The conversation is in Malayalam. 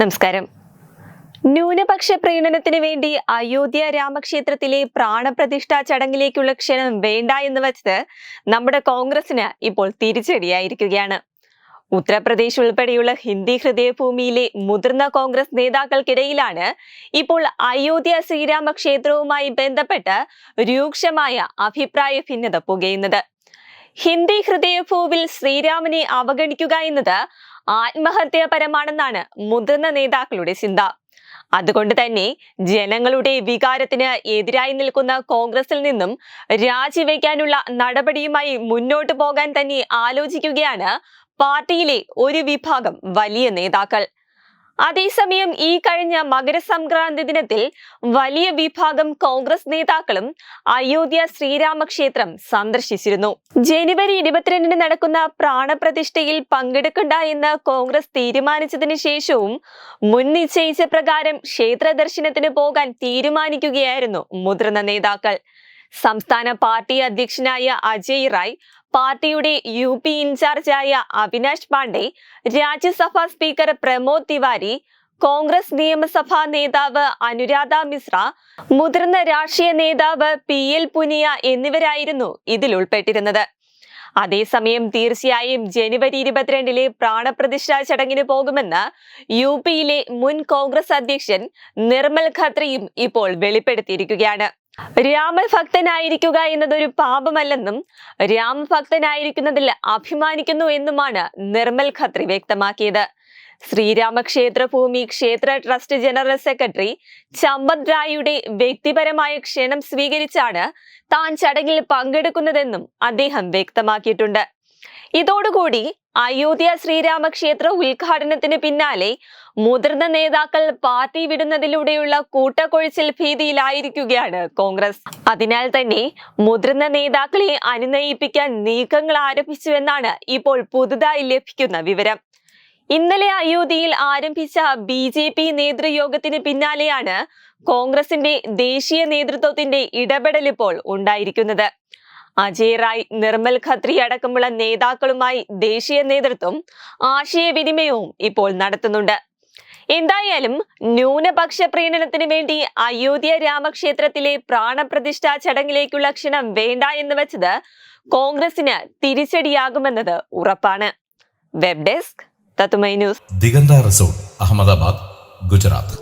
നമസ്കാരം. ന്യൂനപക്ഷ പ്രീണനത്തിന് വേണ്ടി അയോധ്യ രാമക്ഷേത്രത്തിലെ പ്രാണപ്രതിഷ്ഠാ ചടങ്ങിലേക്കുള്ള ക്ഷണം വേണ്ട എന്ന് വെച്ചത് നമ്മുടെ കോൺഗ്രസിന് ഇപ്പോൾ തിരിച്ചടിയായിരിക്കുകയാണ്. ഉത്തർപ്രദേശ് ഉൾപ്പെടെയുള്ള ഹിന്ദി ഹൃദയഭൂമിയിലെ മുതിർന്ന കോൺഗ്രസ് നേതാക്കൾക്കിടയിലാണ് ഇപ്പോൾ അയോധ്യ ശ്രീരാമക്ഷേത്രവുമായി ബന്ധപ്പെട്ട് രൂക്ഷമായ അഭിപ്രായ ഭിന്നത പുകയുന്നത്. ഹിന്ദി ഹൃദയഭൂവിൽ ശ്രീരാമനെ അവഗണിക്കുക എന്നത് ആത്മഹത്യാപരമാണെന്നാണ് മുതിർന്ന നേതാക്കളുടെ ചിന്ത. അതുകൊണ്ട് തന്നെ ജനങ്ങളുടെ വികാരത്തിന് എതിരായി നിൽക്കുന്ന കോൺഗ്രസിൽ നിന്നും രാജിവെക്കാനുള്ള നടപടിയുമായി മുന്നോട്ട് പോകാൻ തന്നെ ആലോചിക്കുകയാണ് പാർട്ടിയിലെ ഒരു വിഭാഗം വലിയ നേതാക്കൾ. അതേസമയം ഈ കഴിഞ്ഞ മകരസംക്രാന്തി ദിനത്തിൽ വലിയ വിഭാഗം കോൺഗ്രസ് നേതാക്കളും അയോധ്യ ശ്രീരാമക്ഷേത്രം സന്ദർശിച്ചിരുന്നു. ജനുവരി ഇരുപത്തിരണ്ടിന് നടക്കുന്ന പ്രാണപ്രതിഷ്ഠയിൽ പങ്കെടുക്കണ്ട എന്ന് കോൺഗ്രസ് തീരുമാനിച്ചതിനു ശേഷവും മുൻ നിശ്ചയിച്ച പ്രകാരം ക്ഷേത്ര ദർശനത്തിന് പോകാൻ തീരുമാനിക്കുകയായിരുന്നു മുതിർന്ന നേതാക്കൾ. സംസ്ഥാന പാർട്ടി അധ്യക്ഷനായ അജയ് റായ് പാർട്ടിയുടെ യു പി ഇൻചാർജായ അവിനാഷ് പാണ്ഡെ രാജ്യസഭാ സ്പീക്കർ പ്രമോദ് തിവാരി കോൺഗ്രസ് നിയമസഭാ നേതാവ് അനുരാധ മിശ്ര മുതിർന്ന രാഷ്ട്രീയ നേതാവ് പി എൽ പുനിയ എന്നിവരായിരുന്നു ഇതിൽ ഉൾപ്പെട്ടിരുന്നത്. അതേസമയം തീർച്ചയായും ജനുവരി ഇരുപത്തിരണ്ടിലെ പ്രാണപ്രതിഷ്ഠാ ചടങ്ങിന് പോകുമെന്ന് യു പിയിലെ മുൻ കോൺഗ്രസ് അധ്യക്ഷൻ നിർമ്മൽ ഖത്രിയും ഇപ്പോൾ വെളിപ്പെടുത്തിയിരിക്കുകയാണ്. രാമഭക്തനായിരിക്കുക എന്നതൊരു പാപമല്ലെന്നും രാമഭക്തനായിരിക്കുന്നതിൽ അഭിമാനിക്കുന്നു എന്നുമാണ് നിർമ്മൽ ഖത്രി വ്യക്തമാക്കിയത്. ശ്രീരാമക്ഷേത്ര ഭൂമി ക്ഷേത്ര ട്രസ്റ്റ് ജനറൽ സെക്രട്ടറി ചമ്പത് റായിയുടെ വ്യക്തിപരമായ ക്ഷണം സ്വീകരിച്ചാണ് താൻ ചടങ്ങിൽ പങ്കെടുക്കുന്നതെന്നും അദ്ദേഹം വ്യക്തമാക്കിയിട്ടുണ്ട്. ഇതോടുകൂടി അയോധ്യ ശ്രീരാമക്ഷേത്ര ഉദ്ഘാടനത്തിന് പിന്നാലെ മുതിർന്ന നേതാക്കൾ പാർട്ടി വിടുന്നതിലൂടെയുള്ള കൂട്ടക്കൊഴിച്ചിൽ ഭീതിയിലായിരിക്കുകയാണ് കോൺഗ്രസ്. അതിനാൽ തന്നെ മുതിർന്ന നേതാക്കളെ അനുനയിപ്പിക്കാൻ നീക്കങ്ങൾ ആരംഭിച്ചുവെന്നാണ് ഇപ്പോൾ പുതുതായി ലഭിക്കുന്ന വിവരം. ഇന്നലെ അയോധ്യയിൽ ആരംഭിച്ച ബി ജെ പി നേതൃയോഗത്തിന് പിന്നാലെയാണ് കോൺഗ്രസിന്റെ ദേശീയ നേതൃത്വത്തിന്റെ ഇടപെടൽ ഇപ്പോൾ ഉണ്ടായിരിക്കുന്നത്. അജയ് റായ് നിർമ്മൽ ഖത്രി അടക്കമുള്ള നേതാക്കളുമായി ദേശീയ നേതൃത്വം ആശയവിനിമയവും ഇപ്പോൾ നടത്തുന്നുണ്ട്. എന്തായാലും ന്യൂനപക്ഷ പ്രീണനത്തിന് വേണ്ടി അയോധ്യ രാമക്ഷേത്രത്തിലെ പ്രാണപ്രതിഷ്ഠാ ചടങ്ങിലേക്കുള്ള ക്ഷണം വേണ്ട എന്ന് വെച്ചത് കോൺഗ്രസിന് തിരിച്ചടിയാകുമെന്നത് ഉറപ്പാണ്. വെബ് ഡെസ്ക് തത്തുമൈ ന്യൂസ്. ദിഗന്ത റിസോർട്ട് അഹമ്മദാബാദ് ഗുജറാത്ത്.